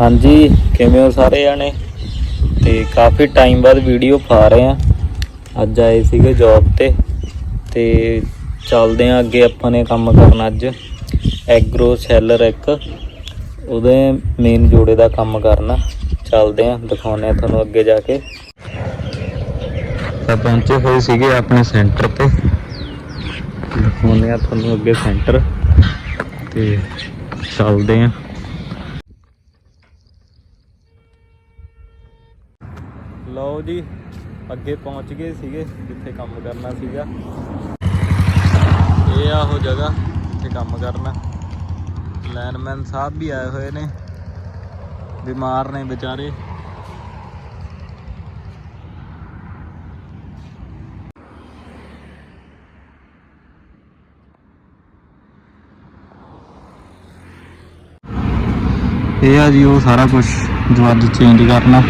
ਹਾਂਜੀ, ਕਿਵੇਂ ਹੋ ਸਾਰੇ ਜਾਣੇ ਤੇ ਕਾਫੀ ਟਾਈਮ ਬਾਅਦ ਵੀਡੀਓ ਪਾ ਰਹੇ ਆ ਅੱਜ ਆਏ ਸੀਗੇ ਜੌਬ ਤੇ। ਤੇ ਚੱਲਦੇ ਆ ਅੱਗੇ ਆਪਾਂ ਨੇ ਕੰਮ ਕਰਨਾ ਅੱਜ। ਐਗਰੋ ਸੈਲਰ ਇੱਕ। ਉਹਦੇ ਮੇਨ ਜੋੜੇ ਦਾ ਕੰਮ ਕਰਨਾ। ਚੱਲਦੇ ਆ ਦਿਖਾਉਨੇ ਆ ਤੁਹਾਨੂੰ ਅੱਗੇ ਜਾ ਕੇ। ਤਾਂ ਪਹੁੰਚੇ ਹੋਏ ਸੀਗੇ ਆਪਣੇ ਸੈਂਟਰ ਤੇ। ਦਿਖਾਉਂਦੇ ਆ ਤੁਹਾਨੂੰ ਅੱਗੇ ਸੈਂਟਰ ਤੇ ਚੱਲਦੇ ਆ ਲਓ ਜੀ, ਅੱਗੇ ਪਹੁੰਚ ਗਏ ਸੀਗੇ, ਜਿੱਥੇ ਕੰਮ ਕਰਨਾ ਸੀਗਾ। ਇਹ ਆ ਉਹ ਜਗ੍ਹਾ, ਜਿੱਥੇ ਕੰਮ ਕਰਨਾ। ਲਾਈਨਮੈਨ ਸਾਹਿਬ ਵੀ ਆਏ ਹੋਏ ਨੇ। ਬਿਮਾਰ ਨੇ ਵਿਚਾਰੇ। ਇਹ ਆ ਜੀ, ਉਹ ਸਾਰਾ ਕੁਝ ਜੋ ਅੱਜ ਚੇਂਜ ਕਰਨਾ।